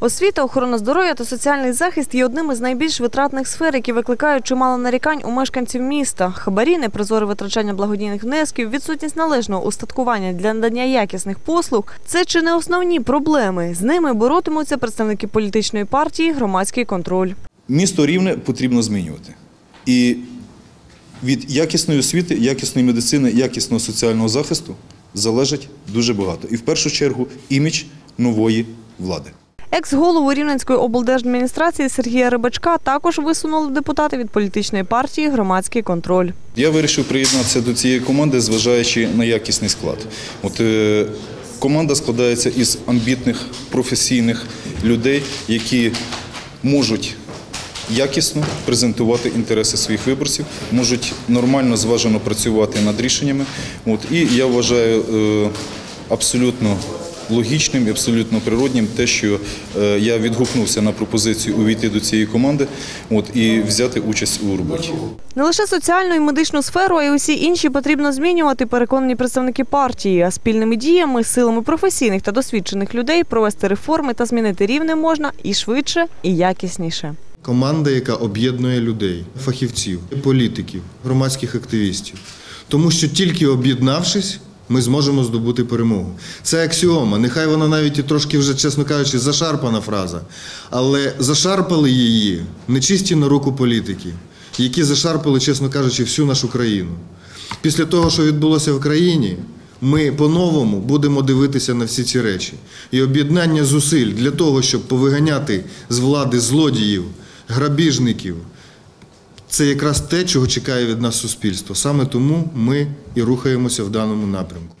Освіта, охорона здоров'я та соціальний захист є одним із найбільш витратних сфер, які викликають чимало нарікань у мешканців міста. Хабарі, непрозоре витрачання благодійних внесків, відсутність належного устаткування для надання якісних послуг це чи не основні проблеми. З ними боротимуться представники політичної партії Громадський контроль. Місто рівне потрібно змінювати. І від якісної освіти, якісної медицини, якісного соціального захисту залежить дуже багато. І в першу чергу імідж нової влади. Екс-голову Рівненської облдержадміністрації Сергія Рибачка також висунули депутати від політичної партії Громадський контроль. Я вирішив приєднатися до цієї команди, зважаючи на якісний склад. От е, команда складається із амбітних професійних людей, які можуть якісно презентувати інтереси своїх виборців, можуть нормально зважено працювати над рішеннями. От, і я вважаю е, абсолютно логічним і абсолютно природнім те, що е, я відгукнувся на пропозицію увійти до цієї команди от, і взяти участь у роботі. Не лише соціальну і медичну сферу, а й усі інші потрібно змінювати, переконані представники партії. А спільними діями, силами професійних та досвідчених людей провести реформи та змінити рівне можна і швидше, і якісніше. Команда, яка об'єднує людей, фахівців, політиків, громадських активістів. Тому що тільки об'єднавшись, ми зможемо здобути перемогу. Це аксіома. Нехай вона навіть і трошки вже, чесно кажучи, зашарпана фраза. Але зашарпали її нечисті на руку політики, які зашарпали, чесно кажучи, всю нашу країну. Після того, що відбулося в країні, ми по-новому будемо дивитися на всі ці речі. І об'єднання зусиль для того, щоб повиганяти з влади злодіїв, грабіжників, це якраз те, чого чекає від нас суспільство. Саме тому ми і рухаємося в даному напрямку.